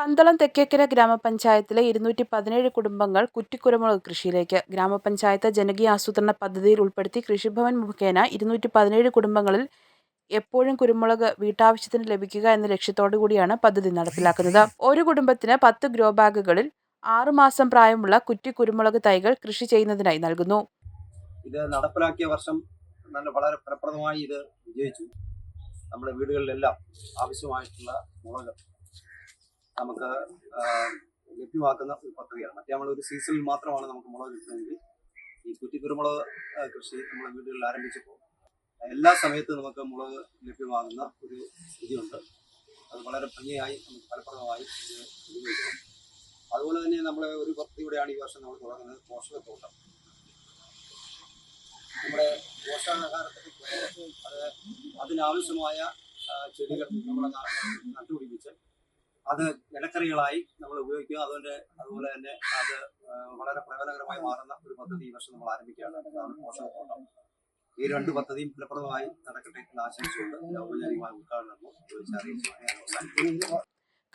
പന്തളം തെക്കേക്കര ഗ്രാമപഞ്ചായത്തിലെ ഇരുന്നൂറ്റി പതിനേഴ് കുടുംബങ്ങൾ കുറ്റിക്കുരുമുളക് കൃഷിയിലേക്ക്. ഗ്രാമപഞ്ചായത്ത് ജനകീയ ആസൂത്രണ പദ്ധതിയിൽ ഉൾപ്പെടുത്തി കൃഷിഭവൻ മുഖേന ഇരുന്നൂറ്റി പതിനേഴ് കുടുംബങ്ങളിൽ എപ്പോഴും കുരുമുളക് വീട്ടാവശ്യത്തിന് ലഭിക്കുക എന്ന ലക്ഷ്യത്തോടു കൂടിയാണ് പദ്ധതി നടപ്പിലാക്കുന്നത്. ഒരു കുടുംബത്തിന് പത്ത് ഗ്രോ ബാഗുകളിൽ ആറുമാസം പ്രായമുള്ള കുറ്റി കുരുമുളക് തൈകൾ കൃഷി ചെയ്യുന്നതിനായി നൽകുന്നു. ഇത് നടപ്പിലാക്കിയ വർഷം നല്ല വളരെ ഫലപ്രദമായി ഇത് വിജയിച്ചു. നമ്മുടെ വീടുകളിലെല്ലാം ആവശ്യമായിട്ടുള്ള മുളക് നമുക്ക് ലഭ്യമാക്കുന്ന ഒരു പദ്ധതിയാണ്. മറ്റേ നമ്മൾ ഒരു സീസണിൽ മാത്രമാണ് നമുക്ക് മുളക് കിട്ടുന്നതെങ്കിൽ ഈ കുറ്റിക്കുരുമുളക് കുരുമുളക് കൃഷി നമ്മുടെ വീടുകളിൽ ആരംഭിച്ചപ്പോൾ എല്ലാ സമയത്തും നമുക്ക് മുളക് ലഭ്യമാകുന്ന ഒരു സ്ഥിതിയുണ്ട്. അത് വളരെ ഭംഗിയായി നമുക്ക് ഫലപ്രദമായി ഇത് ഉപയോഗിക്കണം അതുപോലെ തന്നെ നമ്മൾ ഒരു പദ്ധതിയുടെയാണ് ഈ വർഷം നമ്മൾ തുടങ്ങുന്നത് പോഷകത്തോട്ടം. നമ്മുടെ പോഷകാഹാരത്തിന് അതിനാവശ്യമായ ചെടികൾ നമ്മൾ നട്ടുപിടിപ്പിച്ച് അത് ഇലക്കറികളായി നമ്മൾ ഉപയോഗിക്കുക. അതുകൊണ്ട് അതുപോലെ തന്നെ അത് വളരെ പ്രയോജനകരമായി മാറുന്ന ഒരു പദ്ധതി ഈ വർഷം നമ്മൾ ആരംഭിക്കുകയാണ്. അതാണ് പോഷകത്തോട്ടം ഈ രണ്ട് പദ്ധതിയും ഫലപ്രദമായി നടക്കട്ടെ എന്ന് ആശംസിച്ചുകൊണ്ട് ഉദ്ഘാടനം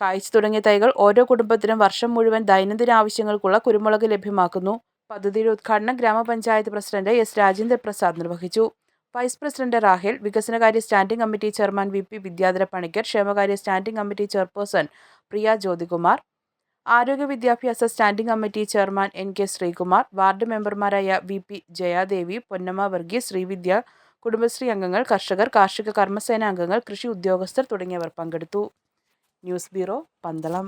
കായ്ച്ചു തുടങ്ങിയ തൈകൾ ഓരോ കുടുംബത്തിനും വർഷം മുഴുവൻ ദൈനംദിന ആവശ്യങ്ങൾക്കുള്ള കുരുമുളക് ലഭ്യമാക്കുന്നു. പദ്ധതിയുടെ ഉദ്ഘാടനം ഗ്രാമപഞ്ചായത്ത് പ്രസിഡന്റ് എസ് രാജേന്ദ്ര പ്രസാദ് നിർവഹിച്ചു. വൈസ് പ്രസിഡന്റ് റാഹേൽ വികസനകാര്യ standing committee chairman V P Vidyadhara Panicker ക്ഷേമകാര്യ standing committee chairperson Priya Jyothikumar ആരോഗ്യ വിദ്യാഭ്യാസ standing committee chairman N K Sreekumar ward മെമ്പർമാരായ വി പി ജയാദേവി പൊന്നമ്മ വർഗീസ് ശ്രീവിദ്യ കുടുംബശ്രീ അംഗങ്ങൾ കർഷകർ കാർഷിക കർമ്മസേന അംഗങ്ങൾ കൃഷി ഉദ്യോഗസ്ഥർ തുടങ്ങിയവർ പങ്കെടുത്തു. News bureau Pandalam.